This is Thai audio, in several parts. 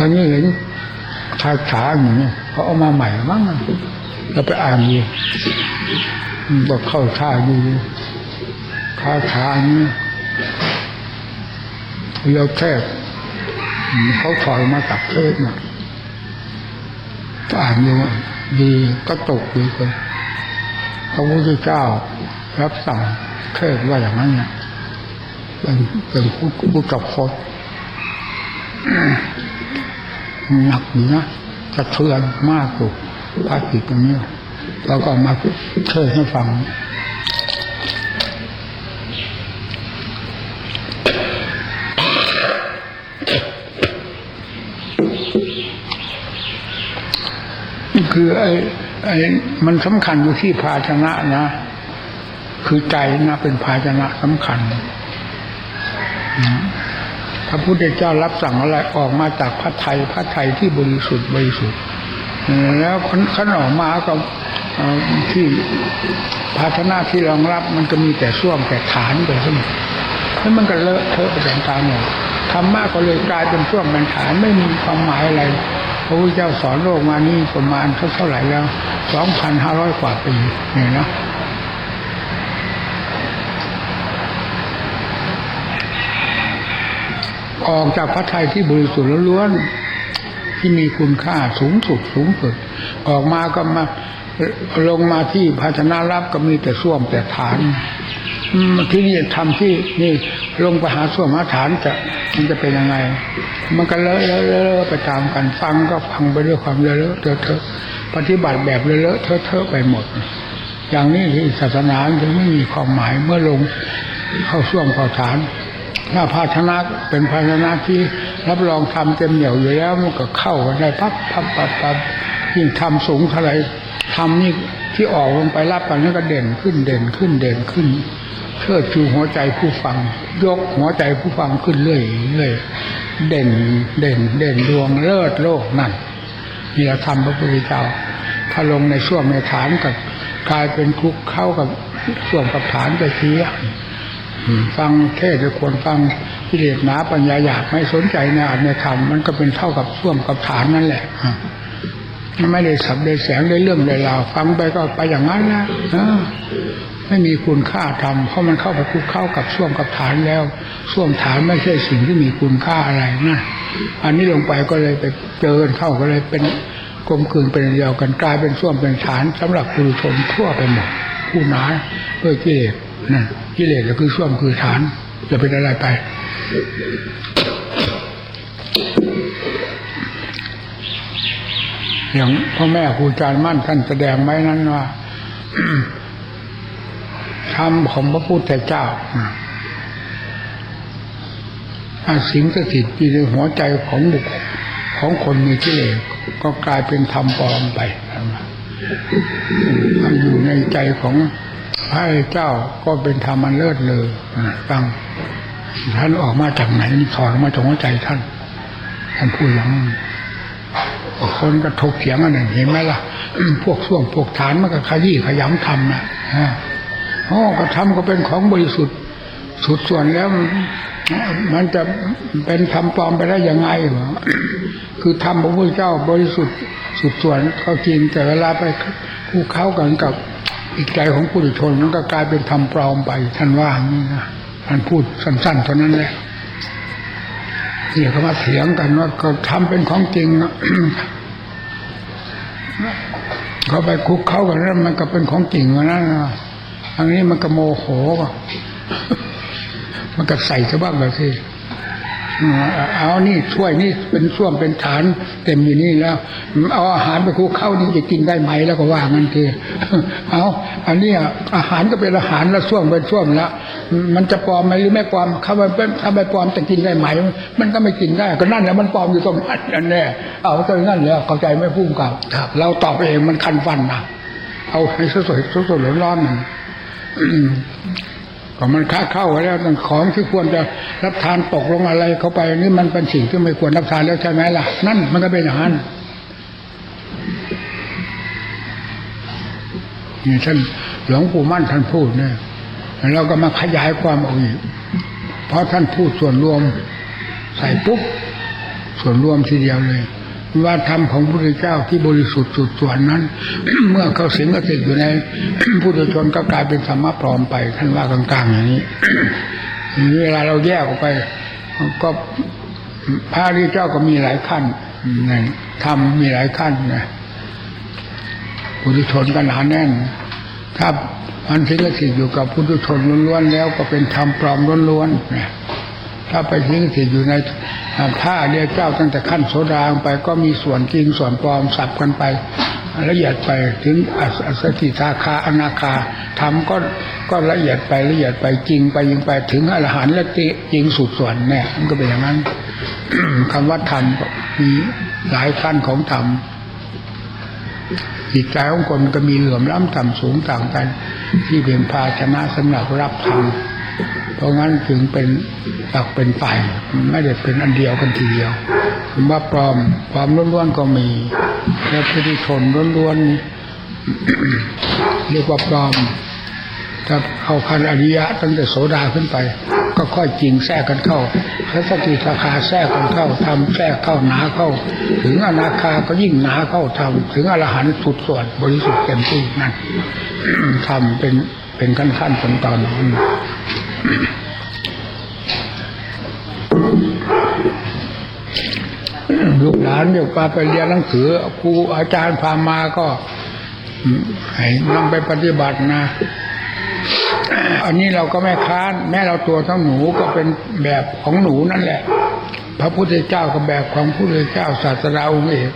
ตอนนี้เห็นชาขาอย่างนี้เขาเอามาใหม่มั้งเราไปอ่านอยู่บอกเข้าท่าอยู่คาถาอันนี้เราแทบเขาถอยมาจากเทศนะอ่านอยู่ดีก็ตกดีเลยพระพุทธเจ้ารับสั่งเทศว่าอย่างนั้นเนี่ยเป็นเป็นผู้ผู้กับคต หนักอยู่นะสะเทือนมากอยู่ภาคจิตตรงนี้เราก็มาเทศให้ฟังคือไอ้ไอ้มันสำคัญอยู่ที่ภาชนะนะ คือใจนะเป็นภาชนะสำคัญนะ พระพุทธเจ้ารับสั่งอะไรออกมาจากพระไทยพระไทยที่บริสุทธิ์บริสุทธิ์แล้วขันออกมาก็ที่ภาชนะที่รองรับมันก็มีแต่ส้วมแต่ฐานไปทั้งหมดแล้วมันก็เลอะเทอะไปต่างๆหมดธรรมะก็เลยกลายเป็นส้วมเป็นฐานไม่มีความหมายอะไรพระพุทธเจ้าสอนโลกมานี่ประมาณเท่าไหร่แล้วสองพันห้าร้อยกว่าปีเนี่ยนะ ออกจากพระทัยที่บริสุทธิ์ล้วนที่มีคุณค่าสูงสุดสูงสุด ออกมาก็มาลงมาที่ภาชนะรับก็มีแต่ส้วมแต่ฐานที่นี่ทำที่นี่ลงไปหาส้วมหาฐานจะมันจะเป็นยังไง มันก็เลอะเลอะเลอะไปตามกันฟังก็ฟังไปด้วยความเลอะเลอะเทอะเทอะปฏิบัติแบบเลอะเลอะเทอะเทอะไปหมด อย่างนี้ที่ศาสนาถึงไม่มีความหมายเมื่อลงเข้าส้วมเข้าฐาน ถ้าภาชนะเป็นภาชนะที่รับรองทำเต็มเหนียวอยู่แล้วมันก็เข้ากันได้ปั๊บปั๊บปั๊บปั๊บยิ่งทำสูงเท่าไรทำนี่ที่ออกลงไปรับกันนี่ก็เด่นขึ้นเด่นขึ้นเด่นขึ้นเชิดชูหัวใจผู้ฟัง ยกหัวใจผู้ฟังขึ้นเรื่อยเรื่อยเด่นเด่นเด่นดวงเลิศโลกนั่นนี่เราทำพระพุทธเจ้าถ้าลงในช่วงในฐานกับกลายเป็นคุกเข้ากับส่วนกับฐานไปเสีย ฟังเทศจะควรฟังกิเลสหนาปัญญาอยากไม่สนใจในอัตในธรรมมันก็เป็นเท่ากับส่วมกับฐานนั่นแหละไม่ได้สับได้แสงได้เรื่องได้ราวฟังไปก็ไปอย่างนั้นนะไม่มีคุณค่าธรรมเพราะมันเข้าไปคุกเข้ากับส่วมกับฐานแล้วส่วมฐานไม่ใช่สิ่งที่มีคุณค่าอะไรนะอันนี้ลงไปก็เลยไปเจอเข้าก็เลยเป็นกลมกลืนเป็นเดียวกันกลายเป็นส่วมเป็นฐานสำหรับผู้ชมทั่วไปหมดผู้นาด้วยกิเลส นั่นกิเลสก็คือส่วมคือฐาน จะเป็นอะไรไป อย่างพ่อแม่ครูอาจารย์มั่นท่านแสดงไว้นั้นว่าธรรมของพระพุทธเจ้าสิ่งสถิตอยู่ในหัวใจของบุคคลของคนมีกิเลสก็กลายเป็นธรรมปลอมไปมันอยู่ในใจของ พระเจ้าก็เป็นธรรมันเลิศเลยฟังท่านออกมาจากไหนถอดออกมาจากหัวใจท่าน ท่านพูดอย่างคนก็ถกเถียงกันเห็นไหมล่ะพวกช่วงพวกฐานมันก็ขยี้ขยำทำนะฮะอ๋อก็ทำก็เป็นของบริสุทธิ์สุดส่วนแล้ว มันจะเป็นธรรมปลอมไปได้ยังไงวะคือธรรมพระพุทธเจ้าบริสุทธิ์สุดส่วนก็จริงแต่เวลาไปคู่เข้ากันกับ อีกใจของผู้ดุชนมันก็กลายเป็นธรรมปลอมไป ท่านว่านี่นะท่านพูดสั้นๆเท่านั้นแหละที่เขามาเถียงกันว่าก็ทำเป็นของจริงเขาไปคุกเข้ากันแล้วมันก็เป็นของจริงนะอันนี้มันก็โมโหมันก็ใส่ซะบ้างเลยสิ เอานี่ช่วยนี่เป็นส่วมเป็นฐานเต็มอยู่นี่แล้ว เอาอาหารไปคุกเข้านี่จะกินได้ไหมแล้วก็ว่างั้นทีเอาอันนี้อาหารก็เป็นอาหารแล้วส่วมเป็นส่วมแล้วมันจะปลอมไหมหรือไม่ปลอมเขาไปถ้าไม่ปลอมจะกินได้ไหม มันก็ไม่กินได้ ก็นั่นแหละมันปลอมอยู่ตรงนั้นนั่นแน่เอาตรงนั้นแล้วเข้าใจไม่พุ่งกับเราตอบเองมันคันฟันนะเอาให้สดสดสดสดร้อนๆมัน ก็มันค้าเข้าไว้แล้วของที่ควรจะรับทานตกลงอะไรเข้าไปนี่มันเป็นสิ่งที่ไม่ควรรับทานแล้วใช่ไหมล่ะ นั่นมันก็เป็นอย่างนั้นนี่ท่านหลวงปู่มั่นท่านพูดเนี่ยเราก็มาขยายความออกอีกเพราะท่านพูดส่วนรวม ใส่ปุ๊บส่วนรวมทีเดียวเลย ว่าธรรมของพระพุทธเจ้าที่บริสุทธิ์สุดส่วนนั้น เมื่อเขาสิงก็ติดอยู่ในผู้ชนก็กลายเป็นธรรมะปลอมไปท่านว่ากลางๆอย่างนี้เวลาเราแยกออกไป ก็พระริเจ้าก็มีหลายขั้นนะธรรมมีหลายขั้นนะปุถุชนก็หนาแน่น ถ้ามันทิ้งสิทธิ์อยู่กับพุทุชนล้วนๆแล้ว ก็เป็นธรรมปลอมล้วนๆนะ ถ้าไปทิ้งสิทธิ์อยู่ในท่าเรียกเจ้าตั้งแต่ขั้นโสดาลงไปก็มีส่วนจริงส่วนปลอมสับกันไปละเอียดไปถึงอสติทาคาอนาคาธรรมก็ก็ละเอียดไปละเอียดไปจริงไปยิงไปถึงอรหันต์ละติจริงสุดส่วนเนี่ยมันก็เป็นอย่างนั้นคำว่าธรรมมีหลายขั้นของธรรมจิตใจของคนก็มีเหลื่อมล้ำต่ำสูงต่างกัน ที่เป็นภาชนะสำหรับรับธรรม เพราะงั้นถึงเป็นหลักเป็นฝ่ายไม่ได้เป็นอันเดียวกันทีเดียวคำว่าปลอมความล้วนๆก็มีและพุทธชนล้วนๆเรียกว่าปลอมถ้าเข้าคันอริยะตั้งแต่โสดาขึ้นไป ก็ค่อยจริงแทรกกันเข้าพระสติสาคาแทรกกันเข้าทำแทรกเข้าหนาเข้า ถึงอนาคาก็ยิ่งหนาเข้าทำถึงอรหันต์สุดส่วนบริสุทธิ์เต็มที่นั่นทำเป็นเป็นขั้นขั้นตอนตอนนั้น ลูกหลานอยู่ปาไปเรียนหนังสือครูอาจารย์พามาก็ให้นำไปปฏิบัตินะ อันนี้เราก็ไม่ค้าน แม้เราตัวทั้งหนูก็เป็นแบบของหนูนั่นแหละ พระพุทธเจ้าก็แบบของพระพุทธเจ้าศาสดาองค์เอก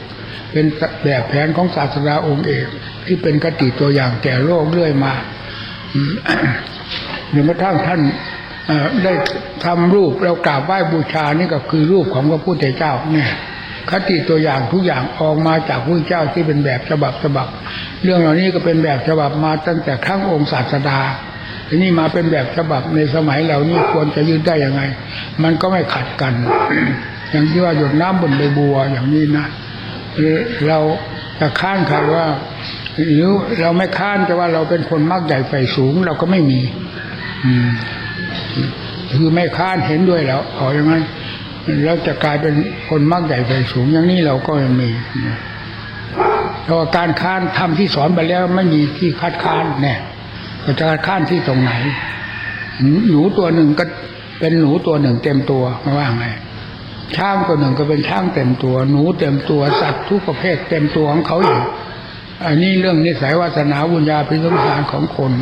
เป็นแบบแผนของศาสดาองค์เอกที่เป็นกติตัวอย่างแก่โลกเรื่อยมา จนกระทั่งท่านได้ทำรูปเรากราบไหว้บูชานี่ก็คือรูปของพระพุทธเจ้าเนี่ยคติตัวอย่างทุกอย่างออกมาจากพระเจ้าที่เป็นแบบฉบับฉบับ เรื่องเหล่านี้ก็เป็นแบบฉบับมาตั้งแต่ครั้งองค์ศาสดาทีนี้มาเป็นแบบฉบับในสมัยเรานี่ควรจะยืดได้ยังไง มันก็ไม่ขัดกัน อย่างที่ว่าหยดน้ำบนใบบัวอย่างนี้นะเราจะค้านใครว่าหรือเราไม่ค้านแต่ว่าเราเป็นคนมากใหญ่ไฟสูง เราก็ไม่มี คือไม่ค้านเห็นด้วยแล้วขออย่างนั้นแล้วจะกลายเป็นคนมากใหญ่ไฟสูงอย่างนี้เราก็ยังมีเพราการค้านทำที่สอนไปแล้วไม่มีที่คัดค้านเนี่ยก็จะคัดค้านที่ตรงไหน หนูตัวหนึ่งก็เป็นหนูตัวหนึ่งเต็มตัวมาว่าไงช้างตัวหนึ่งก็เป็นช้างเต็มตัว หนูเต็มตัวสัตว์ทุกประเภทเต็มตัวของเขาอยู่อันนี้เรื่องนิสัยวาสนาวุญญาพิสมสารของคน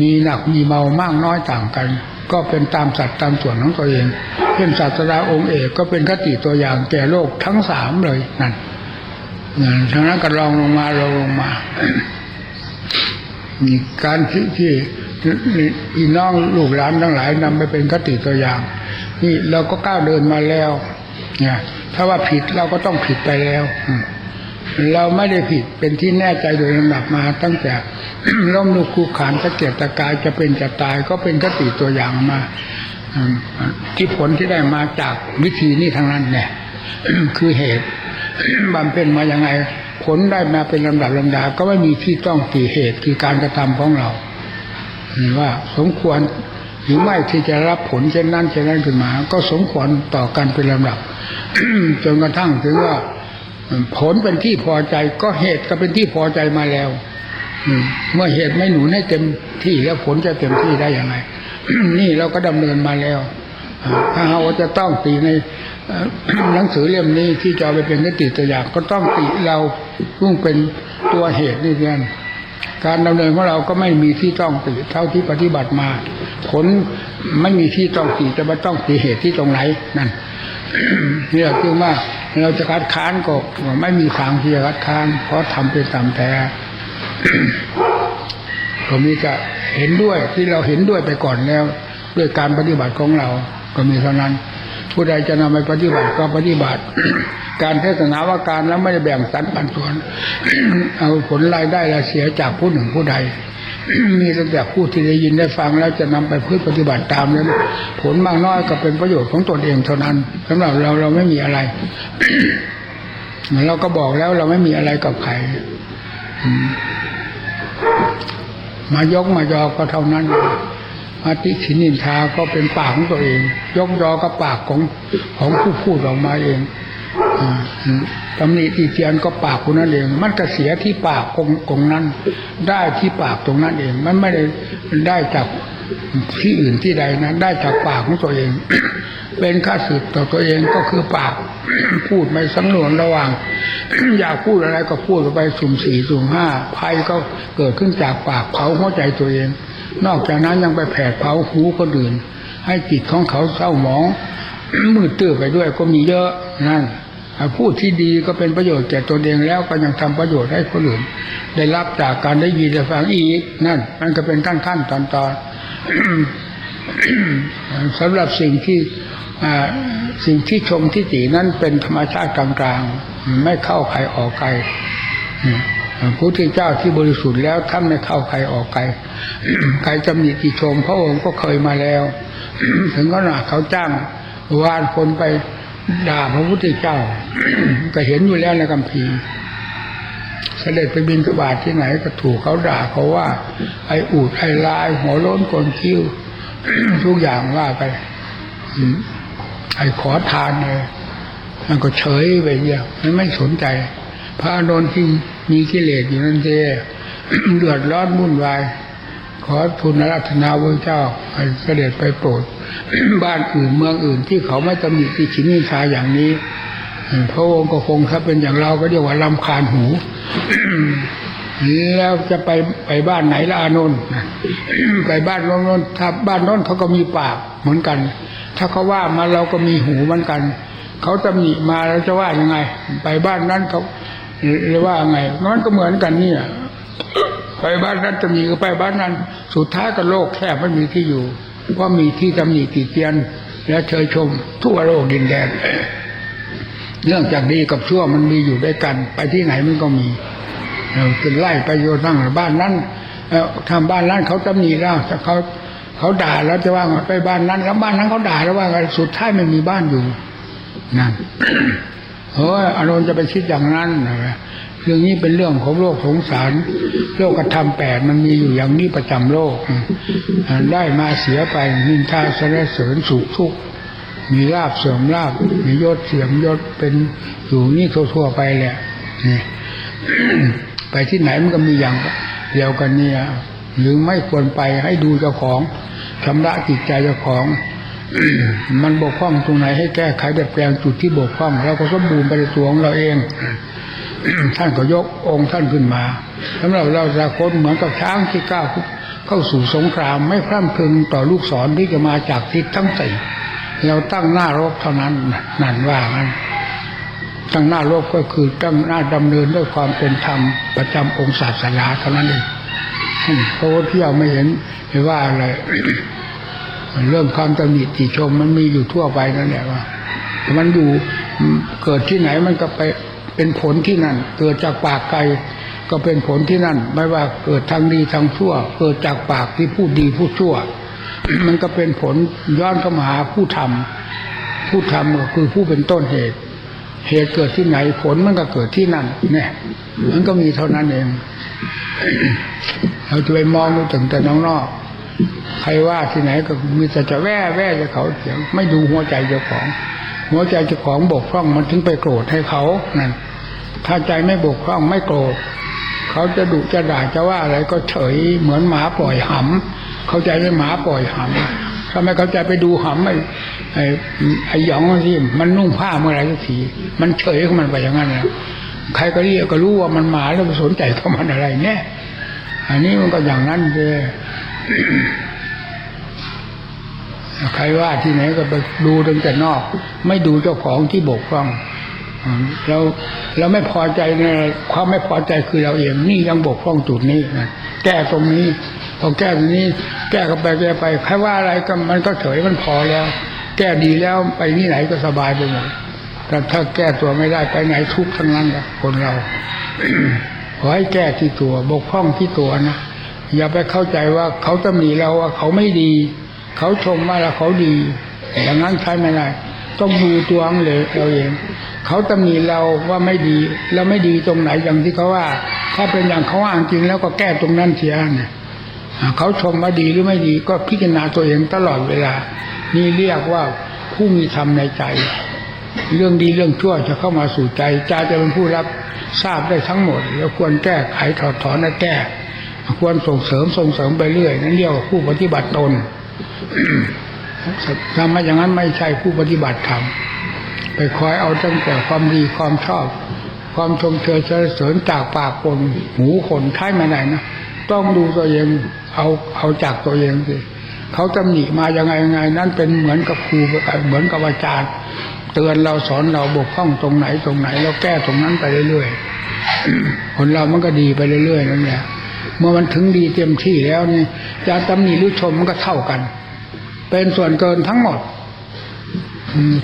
มีหนักมีเมามากน้อยต่างกัน ก็เป็นตามสัตว์ตามส่วนของตัวเองเช่นศาสดาองค์เอกก็เป็นคติตัวอย่างแก่โลกทั้งสามเลยนั่นทั้งนั้นก็ลองลงมาลองลงมา มีการที่ที่พี่น้องลูกหลานทั้งหลายนำไปเป็นคติตัวอย่าง นี่เราก็ก้าวเดินมาแล้วเนี่ยถ้าว่าผิดเราก็ต้องผิดไปแล้ว เราไม่ได้ผิดเป็นที่แน่ใจโดยลำดับมาตั้งแต่ ล้มลุกคูขานตะเกียกตะกายจะเป็นจะตายก็เป็นคติตัวอย่างมาที่ผลที่ได้มาจากวิธีนี้ทั้งนั้นเนี่ยคือเหตุบำเพ็ญมาอย่างไง ผลได้มาเป็นลำดับลำดา ก็ไม่มีที่ต้องตีเหตุคือการกระทำของเราว่าสมควรหรือไม่ที่จะรับผลเช่นนั้นเช่นนั้นขึ้นมา ก็สมควรต่อกันเป็นลำดับจนกระทั่งถึงว่าผลเป็นที่พอใจก็เหตุก็เป็นที่พอใจมาแล้ว เมื่อเหตุไม่หนุนให้เต็มที่แล้วผลจะเต็มที่ได้ยังไง นี่เราก็ดำเนินมาแล้วถ้าเราจะต้องตีในหนังสือเล่มนี้ที่จะไปเป็นกติตัวอย่างก็ต้องติเราพุ่งเป็นตัวเหตุนี่เองการดำเนินของเราก็ไม่มีที่ต้องติเท่าที่ปฏิบัติมา ผลไม่มีที่ต้องติจะมาต้องติเหตุที่ตรงไหนนั่นนี่คือว่าเราจะคัดค้านก็ไม่มีทางที่จะคัดค้านเพราะทำเป็นตามแท้ ก็มีจะเห็นด้วยที่เราเห็นด้วยไปก่อนแล้ว ด้วยการปฏิบัติของเรา ก็มีเท่านั้น ผู้ใดจะนำไปปฏิบัติก็ปฏิบัติ การเทศนาว่าการแล้วไม่ได้แบ่งสรรปันส่วน เอาผลรายได้และเสียจากผู้หนึ่งผู้ใดมีตั้งแต่ผู้ที่ได้ยินได้ฟังแล้วจะนำไปพืชปฏิบัติตามนั้นผลมากน้อยก็เป็นประโยชน์ของตนเองเท่านั้นสำหรับเราเราไม่มีอะไรเราก็บอกแล้วเราไม่มีอะไรกับใคร มายกมายอก็เท่านั้นมาติขินินทาก็เป็นปากของตัวเอง ยกยอก็ปากของของผู้พูดออกมาเองอตำหนิตีเตียนก็ปากคนนั้นเอง มันก็เสียที่ปากของงนั้น ได้ที่ปากตรงนั้นเอง มันไม่ได้ได้จาก ที่อื่นที่ใดนะได้จากปากของตัวเอง เป็นค่าสืบต่อตัวเองก็คือปาก พูดไม่สังนวนระหว่าง อยากพูดอะไรก็พูดไปสุ่มสี่สุ่มห้าภัยก็เกิดขึ้นจากปากเผาหัวใจตัวเอง นอกจากนั้นยังไปแผดเผาหูคนอื่น ให้จิตของเขาเศร้าหมองมืดตื้อไปด้วยก็มีเยอะนั่นพูดที่ดีก็เป็นประโยชน์แก่ตนเองแล้วก็ยังทำประโยชน์ให้คนอื่น ได้รับจากการได้ยินได้ฟังอีกนั่น มันก็เป็นขั้นขั้นตอนตอน สำหรับสิ่งที่สิ่งที่ชมที่ตินั้นเป็นธรรมชาติกลางๆ ไม่เข้าใครออกใครพระพุทธเจ้าที่บริสุทธิ์แล้วท่านไม่เข้าใครออกใครใครจำหนิติชมพระองค์ก็เคยมาแล้ว ถึงขนาดเขาจ้างวานคนไปด่าพระพุทธเจ้าก็เห็นอยู่แล้วในคัมภีร์ เสด็จไปบินกบาทที่ไหนก็ถูกเขาด่าเขาว่า ไอ้อูดไอ้ลาย หัวล้นกลคิ้ว ทุกอย่างว่าไปไอ้ขอทานเลยมันก็เฉยไปเดียวมันไม่สนใจ พระอนนท์ที่มีกิเลสอยู่นั่นเองเดือดร้อนวุ่นวาย ขอทูลรัตนาพระเจ้าให้เสด็จไปโปรด บ้านอื่นเมืองอื่นที่เขาไม่ตำหนิติชินิชาอย่างนี้ พระองค์ก็คงถ้าเป็นอย่างเราก็เรียกว่าลำคาญหูแล้วจะไปไปบ้านไหนละอานนท์ไปบ้านโน้นถ้าบ้านน้นเขาก็มีปากเหมือนกัน ถ้าเขาว่ามาเราก็มีหูเหมือนกัน เขาตำหนิมาเราจะว่ายังไง ไปบ้านนั้นเขาหรือว่าไงนั่นก็เหมือนกันเนี่ย ไปบ้านนั้นตำหนิก็ไปบ้านนั้น สุดท้ายก็โลกแคบไม่มีที่อยู่เพราะมีที่ตำหนิติเตียน และเชยชมทั่วโลกดินแดน เรื่องจากดีกับชั่วมันมีอยู่ด้วยกัน ไปที่ไหนมันก็มีเราจะไล่ไปโยนั่งบ้านนั้นเอ่อทำบ้านนั้นเขาตำหนิแล้วถ้าเขาเขาด่าแล้วจะว่าไงไปบ้านนั้น แล้วบ้านนั้นเขาด่าแล้วว่าไงสุดท้ายไม่มีบ้านอยู่นั่นเฮ้ยอารมณ์จะไปคิดอย่างนั้นนะเรื่องนี้เป็นเรื่องของโลกสงสาร โลกกระทำแปดมันมีอยู่อย่างนี้ประจำโลก ได้มาเสียไปนินทาสรรเสริญสุขทุกข์ มีลาบเสื่อมลาบมียศเสื่อมยศเป็นอยู่นี่ทั่วๆไปแหละนี่ไปที่ไหนมันก็มีอย่างเดียวกันเนี่ยหรือไม่ควรไปให้ดูเจ้าของชำระจิตใจเจ้าของ มันบกพร่องตรงไหนให้แก้ไขดัดแปลงจุดที่บกพร่องเราก็สมบูรณ์ไปในตัวของเราเอง ท่านก็ยกองค์ท่านขึ้นมาสำหรับเราจะคนเหมือนกับช้างที่ก้าวเข้าสู่สงครามไม่พร่ำพึงต่อลูกศรที่จะมาจากทิศทั้งสี่ เราตั้งหน้ารบเท่านั้นนั่นว่ามันตั้งหน้ารบก็คือตั้งหน้าดำเนินด้วยความเป็นธรรมประจำองค์ศาสนาเท่านั้นเองเพราะว่าที่เราไม่เห็นไม่ว่าอะไรเรื่องความตำหนิติชมมันมีอยู่ทั่วไปนั่นแหละว่ามันอยู่เกิดที่ไหนมันก็ไปเป็นผลที่นั่น เกิดจากปากไกลก็เป็นผลที่นั่น ไม่ว่าเกิดทางดีทางชั่ว เกิดจากปากที่พูดดีพูดชั่ว มันก็เป็นผลย้อนเข้ามาหาผู้ทำผู้ทำก็คือผู้เป็นต้นเหตุ เหตุเกิดที่ไหนผลมันก็เกิดที่นั่นเนี่ยมันก็มีเท่านั้นเองเราจะไปมองดูถึงแต่น้องนอกใครว่าที่ไหนก็มีแต่จะแว่แว่จะเขาเสียงไม่ดูหัวใจเจ้าของ หัวใจเจ้าของบกพร่องมันถึงไปโกรธให้เขานั่นถ้าใจไม่บกพร่องไม่โกรธเขาจะดุจะด่าจะว่าอะไรก็เฉยเหมือนหมาปล่อยหำ เข้าใจไหมหมาปล่อยหำถ้าไม่เข้าใจไปดูหำไอ้ไอ้ไอ้หยองสิมันนุ่งผ้าเมื่อไรสักทีมันเฉยของมันไปอย่างนั้นนะใครก็เรียกก็รู้ว่ามันหมาแล้วไปสนใจกับมันอะไรแน่อันนี้มันก็อย่างนั้นเลยใครว่าที่ไหนก็ไปดูตั้งแต่นอก ไม่ดูเจ้าของที่บกพร่องเราเราไม่พอใจในความไม่พอใจคือเราเองนี่ยังบกพร่องจุดนี้นะแก้ตรงนี้ พอแก้ตรงนี้ แก้ก็ไปแก้ไปใครว่าอะไรก็มันก็เฉยมันพอแล้ว แก้ดีแล้วไปที่ไหนก็สบายไปหมดแต่ถ้าแก้ตัวไม่ได้ไปไหนทุกข์ทั้งนั้นแหละคนเราขอให้แก้ที่ตัวบกพร่องที่ตัวนะอย่าไปเข้าใจว่าเขาจะมีเราว่าเขาไม่ดี เขาชมว่าเราเขาดีอย่างนั้นใช้ไม่ได้ต้องดูตัวของเลยเราเองเขาตำหนิเราว่าไม่ดีแล้วไม่ดีตรงไหนอย่างที่เขาว่า ถ้าเป็นอย่างเขาว่าจริงแล้วก็แก้ตรงนั้นเสียเนี่ย เขาชมว่าดีหรือไม่ดีก็พิจารณาตัวเองตลอดเวลา นี่เรียกว่าผู้มีธรรมในใจ เรื่องดีเรื่องชั่วจะเข้ามาสู่ใจใจจะเป็นผู้รับทราบได้ทั้งหมด แล้วควรแก้ไขถอดถอนและแก้ ควรส่งเสริมส่งเสริมไปเรื่อย นั่นเรียกว่าผู้ปฏิบัติตนทำมาอย่างนั้นไม่ใช่ผู้ปฏิบัติธรรมไปคอยเอาตั้งแต่ความดีความชอบ ความชมเชยเสรเสริญจากปากคนหูคนท้ายมาไหนนะ ต้องดูตัวเองเอาเอาจากตัวเองสิเขาตำหนิมายังไงยังไง นั่นเป็นเหมือนกับครูเหมือนกับอาจารย์ เตือนเราสอนเราบกพร่องตรงไหนตรงไหนเราแก้ตรงนั้นไปเรื่อยๆคนเรามันก็ดีไปเรื่อยๆนั่นแหละเมื่อมันถึงดีเต็มที่แล้วนี่จะตำหนิหรือชมมันก็เท่ากัน เป็นส่วนเกินทั้งหมด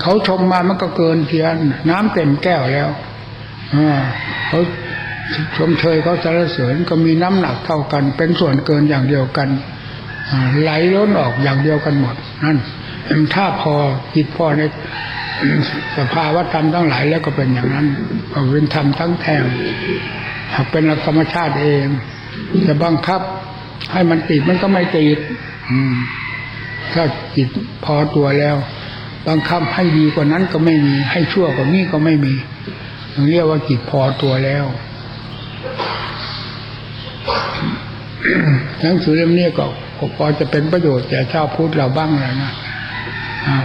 เขาชมมามันก็เกินเพียน น้ำเต็มแก้วแล้วอ่าเขา ชมเชยเขาสรรเสริญก็มีน้ำหนักเท่ากัน เป็นส่วนเกินอย่างเดียวกันไหลล้นออกอย่างเดียวกันหมดนั่นถ้าพอจิตพอในสภาวะธรรมทั้งหลายแล้วก็เป็นอย่างนั้นเป็นธรรมทั้งแท่งหากเป็นธรรมชาติเอง จะบังคับ ให้มันติดมันก็ไม่ติดถ้าจิตพอตัวแล้วบังคับให้ดีกว่านั้นก็ไม่มี ให้ชั่วกว่านี้ก็ไม่มีเรียกว่าจิตพอตัวแล้ว หนังสือเล่มนี้ก็พอจะเป็นประโยชน์แก่ชาวพุทธเราบ้างแล้วนะ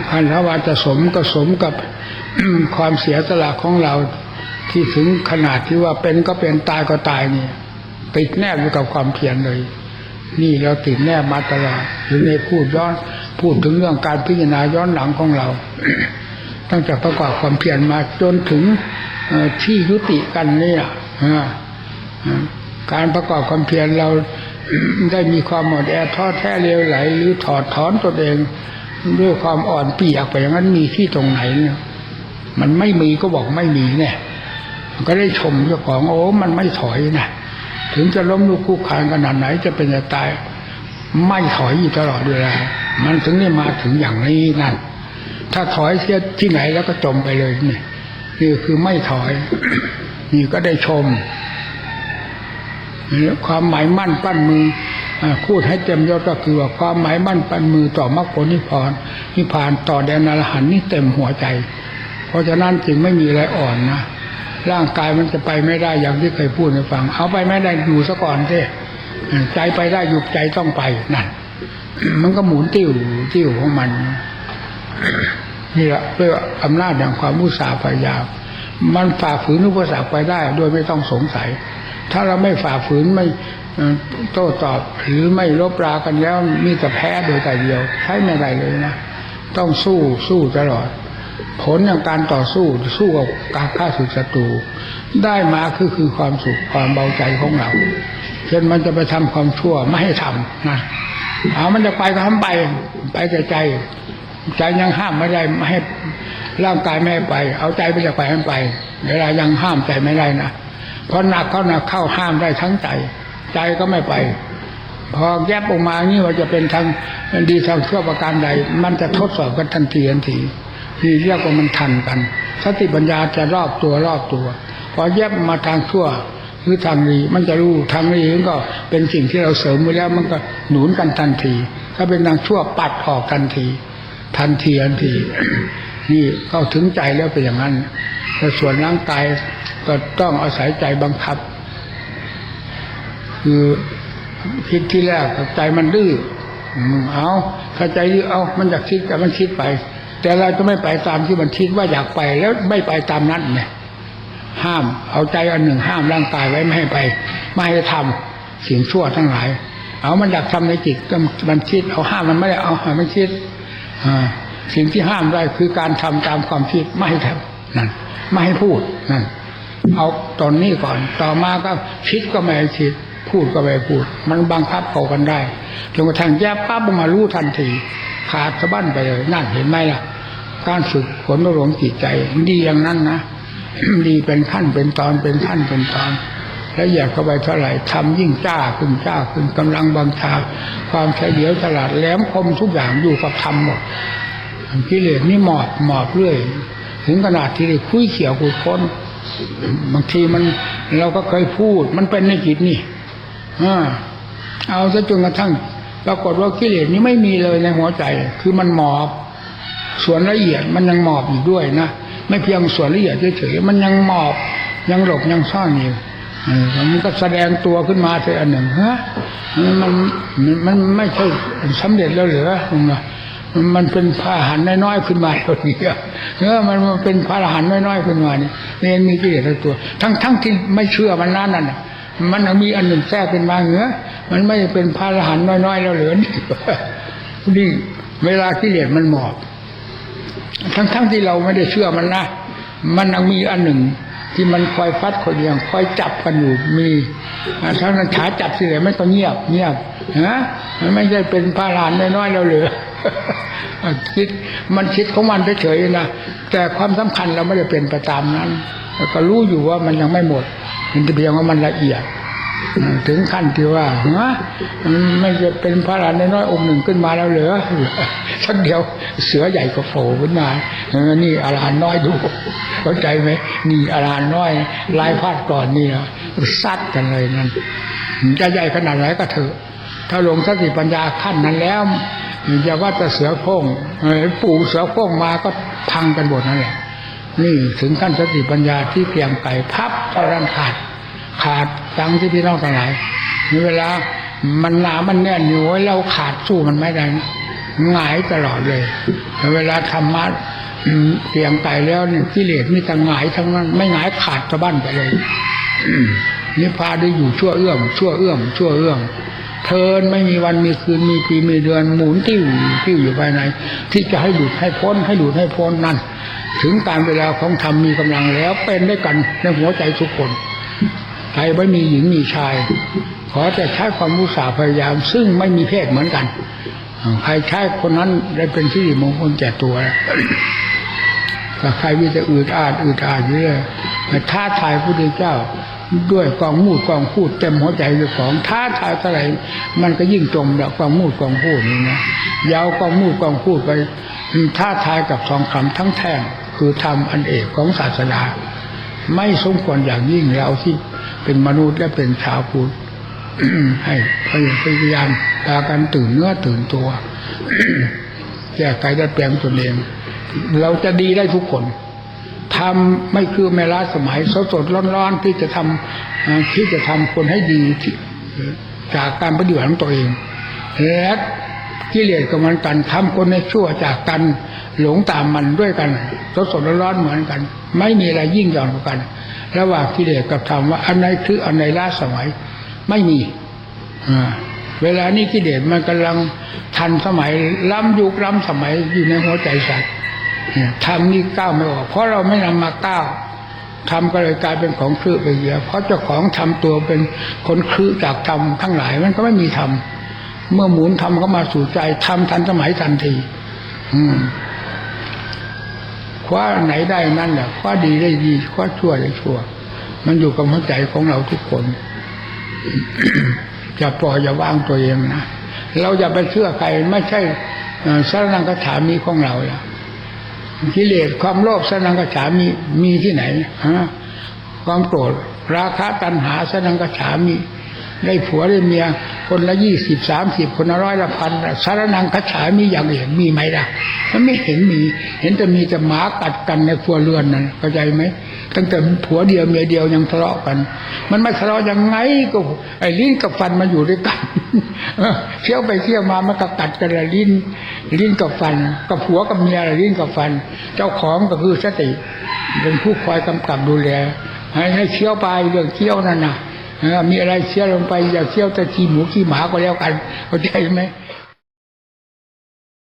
คันถ้าว่าจะสมก็สมกับความเสียสละของเราที่ถึงขนาดที่ว่าเป็นก็เป็นตายก็ตายนี่ติดแนบอยู่กับความเพียรเลย นี่เราติดแนบมาตลอดหรือในพูดย้อนพูดถึงเรื่องการพิจารณาย้อนหลังของเรา ตั้งแต่ประกอบความเพียรมาจนถึงที่ยุติกันเนี่ยการประกอบความเพียรเรา ได้มีความหมดแอท้อแท้เลวไหล หรือถอดถอนตัวเอง ด้วยความอ่อนเปียกไปอย่างนั้นมีที่ตรงไหนเนี่ยมันไม่มีก็บอกไม่มีเนี่ยก็ได้ชมเจ้าของโอ้มันไม่ถอยนะถึงจะล้มลุกคุกคานขนาดไหนจะเป็นจะตาย ไม่ถอยอยู่ตลอดเวลามันถึงได้มาถึงอย่างนี้นั่นถ้าถอยเสียที่ไหนแล้วก็จมไปเลยนี่นี่คือไม่ถอย นี่ก็ได้ชม ความหมายมั่นปั้นมือพูดให้เต็มยศก็คือว่าความหมายมั่นปั้นมือต่อมรรคผลนิพพานนิพพานต่อแดนอรหันนี่เต็มหัวใจ เพราะฉะนั้นจึงไม่มีอะไรอ่อนนะร่างกายมันจะไปไม่ได้อย่างที่เคยพูดให้ฟัง เอาไปไม่ได้อยู่ซะก่อนเท่ใจไปได้อยู่ใจต้องไปนั่นมันก็หมุนติ้วติ้วของมัน นี่แหละเพื่ออำนาจแห่งความมุสาพยายามมันฝ่าฝืนอุปสรรคไปได้โดยไม่ต้องสงสัย ถ้าเราไม่ฝ่าฝืนไม่โต้ตอบหรือไม่ลบรากันแล้วมีแต่แพ้โดยแต่เดียว ใช้ไม่ได้เลยนะต้องสู้สู้ตลอด ผลอย่างการต่อสู้สู้กับการฆ่าศึกศัตรูได้มาคือคือความสุขความเบาใจของเราเช่นมันจะไปทำความชั่วไม่ให้ทำนะเอามันจะไปก็ทำไปไปแต่ใจ ใจยังห้ามไม่ได้ไม่ให้ร่างกายไม่ให้ไป เอาใจไปจะไปให้ไปเวลายังห้ามใจไม่ได้นะ พราะหนักเข้าหนักเข้าห้ามได้ทั้งใจ ใจก็ไม่ไป พอแยบออกมานี่ว่าจะเป็นทางดีทางชั่วประการใด มันจะทดสอบกันทันทีทันทีนี่เรียกว่ามันทันกัน สติปัญญาจะรอบตัวรอบตัว พอแยบมาทางชั่วหรือทางดีมันจะรู้ทางดีมันก็เป็นสิ่งที่เราเสริมไว้แล้วมันก็หนุนกันทันที ถ้าเป็นทางชั่วปัดออกทันที ทันทีทันที นี่เข้าถึงใจแล้วเป็นอย่างนั้นแต่ส่วนร่างกายก็ต้องอาศัยใจบังคับ คือคิดที่แรกใจมันดื้อเอาถ้าใจดื้อเอามันอยากคิดแต่มันคิดไป แต่เราจะไม่ไปตามที่มันคิดว่าอยากไปแล้วไม่ไปตามนั้นเนี่ยห้ามเอาใจอันหนึ่งห้ามร่างกายไว้ไม่ให้ไป ไม่ให้ทำสิ่งชั่วทั้งหลาย เอามันอยากทำในจิตก็มันคิด เอาห้ามมันไม่ได้เอาห้ามันคิด อ่า สิ่งที่ห้ามได้คือการทำตามความคิดไม่ให้ทำนั่นไม่ให้พูดนั่นเอาตอนนี้ก่อน ต่อมาก็คิดก็ไม่ให้คิด พูดก็ไม่พูด มันบังคับเขากันได้จนกระทั่งแยบปั๊บมารู้ทันทีขาดสะบั้นไปเลยนั่นเห็นไหมล่ะ การฝึกฝนอบรมจิตใจดีอย่างนั้นนะดีเป็นขั้นเป็นตอนเป็นขั้นเป็นตอน แล้วอยากเข้าไปเท่าไหร่ทำยิ่งจ้าขึ้นจ้าขึ้นกำลังบังชา ความเฉลียวฉลาดแหลมคมทุกอย่างอยู่กับธรรมหมด กิเลสนี่หมอบหมอบเรื่อย ถึงขนาดที่คุยเขียวคุยค้นบางทีมันเราก็เคยพูด มันเป็นในจิตนี่อเอาซะจนกระทั่งปรากฏว่ากิเลสนี้ไม่มีเลยในหัวใจ คือมันหมอบ ส่วนละเอียดมันยังหมอบอยู่ด้วยนะไม่เพียงส่วนละเอียดเฉยๆมันยังหมอบยังหลบยังซ่อนอยู่มันก็แสดงตัวขึ้นมาเป็นอันหนึ่งฮะมันมันมันไม่ใช่สำเร็จแล้วเหรือมันะ มันเป็นพระหันน้อยๆขึ้นมาเท่านี้เออมันมันเป็นพระหันน้อยๆขึ้นมาเนี่ยเนี่ยมีกิเลสตัว ทั้งทั้งที่ไม่เชื่อมันนั่นน่ะมันมีอันหนึ่งแทรกเป็นมาเหนือมันไม่เป็นพระหันน้อยๆแล้วเหลือนี่นี่เวลากิเลสมันหมอบ ทั้งๆทที่เราไม่ได้เชื่อมันนะมันยังมีอันหนึ่งที่มันคอยฟัดคอยเดียงคอยจับกันอยู่มีทั้งนั้นขาจับสิเลยไม่ต้องเงียบเงียบฮะมันไม่ใช่เป็นพระอรหันน้อยๆแล้วเหลือ คิดมันคิดของมันเฉยๆนะแต่ความสำคัญเราไม่ได้เป็นไปตามนั้นแล้วก็รู้อยู่ว่ามันยังไม่หมดมันแต่เพียงว่ามันละเอียด ถึงขั้นที่ว่าฮะมันไม่จะเป็นพระอรหันต์น้อยๆองค์หนึ่งขึ้นมาแล้วเหลือสักเดียวเสือใหญ่ก็โผล่ขึ้นมาเออนี่อรหันต์น้อยดูเข้าใจไหมนี่อรหันต์น้อยลายพาดก่อนนี่ซัดกันเลยนั่นจะใหญ่ขนาดไหนก็เถอะถ้าลงสติปัญญาขั้นนั้นแล้ว อย่าว่าแต่เสือโคร่งปู่เสือโคร่งมาก็พังกันหมดนั่นแหละนี่ถึงขั้นสติปัญญาที่เพียงไก่พับเท่านั้นขาด ขาดตังที่พี่น้องทั้งหลายมีเวลามันหนามันแน่นอยู่ไว้เราขาดสู้มันไม่ได้หงายตลอดเลยเวลาธรรมะเพียงไก่แล้วเนี่ยกิเลสมีแต่หงายทั้งนั้น ไม่หงายขาดสะบั้นไปเลยนิพพานได้อยู่ชั่วเอื้อมชั่วเอื้อมชั่วเอื้อม เทินไม่มีวันมีคืนมีปีมีเดือนหมุนติ้วติ้วอยู่ภายใน ที่จะให้หลุดให้พ้นให้หลุดให้พ้นนั่น ถึงการเวลาของธรรมมีกำลังแล้วเป็นได้กันในหัวใจทุกคนใครไม่มีหญิงมีชาย ขอแต่ใช้ความมุสาพยายาม ซึ่งไม่มีเพศเหมือนกันใครใช้คนนั้นได้เป็นที่มงคลแก่ตัวแล้วถ้าใครมีแต่อืดอาดอืดอาดอยู่เลยท้าทายพระพุทธเจ้า ด้วยกองมูดกองพูดเต็มหัวใจเจ้าของท้าทายเท่าไรมันก็ยิ่งจมแล้วกองมูดกองพูดนี่นะยาวกองมูดกองพูดไปท้าทายกับทองคำทั้งแท่งคือธรรมอันเอกของศาสนาไม่สมควรอย่างยิ่งเราที่เป็นมนุษย์และเป็นชาวพุทธให้พยายามพากันตื่นเนื้อตื่นตัวแก้ไขดัดแปลงตนเอง เราจะดีได้ทุกคน ทำไม่คือไม่ล้าสมัยสดสดๆร้อนๆที่จะทำที่จะทำคนให้ดีจากการปฏิบัติของตัวเองและกิเลสกับมันกันทำคนให้ชั่วจากกันหลงตามมันด้วยกันสดสดๆร้อนๆเหมือนกัน ไม่มีอะไรยิ่งหย่อนกว่ากัน ระหว่างกิเลสกับธรรมว่าอันไหนคืออันไหนล้าสมัยไม่มีเวลานี้กิเลสมันกำลังทันสมัยล้ำยุคล้ำสมัยอยู่ในหัวใจสัตว์ ทำนี่ก้าวไม่ออก เพราะเราไม่นำมาก้าวทำก็เลยกลายเป็นของคือไปเยอะเพราะเจ้าของทำตัวเป็นคนคือจากธรรมทั้งหลายมันก็ไม่มีธรรมเมื่อหมุนธรรมเข้ามาสู่ใจทำทันสมัยทันที อืมคว้าไหนได้นั่นแหละคว้าดีได้ดีคว้าชั่วได้ชั่ว มันอยู่กับหัวใจของเราทุกคนอย่าปล่อยอย่าวางตัวเองนะเราอย่าไปเชื่อใครไม่ใช่สารนังกถามีของเราและ กิเลสความโลภสนังกะฉามีมีที่ไหนฮะความโกรธราคะตัณหาสนังกะฉามีได้ผัวได้เมีย คนละยี่สิบสามสิบคนละร้อยละพันสารนังคฉามีอย่างอื่นมีไหมล่ะมันไม่เห็นมี เห็นแต่มีแต่หมากัดกันในครัวเรือนนั่นเข้าใจไหม ตั้งแต่ผัวเดียวเมียเดียวยังทะเลาะกัน มันไม่ทะเลาะยังไงก็ ไอ้ลิ้นกับฟันมาอยู่ด้วยกันเที่ยวไปเที่ยวมามันก็กัดกันละลิ้น ลิ้นกับฟัน กับผัวกับเมียละลิ้นกับฟัน เจ้าของก็คือสติ เป็นผู้คอยกำกับดูแลให้ให้เคี้ยวไปเรื่องเคี้ยวนั่นนะมีอะไรเชี่ยวลงไปอย่าเชี่ยวแต่ขี้หมูขี้หมาก็แล้วกันเข้าใจไหม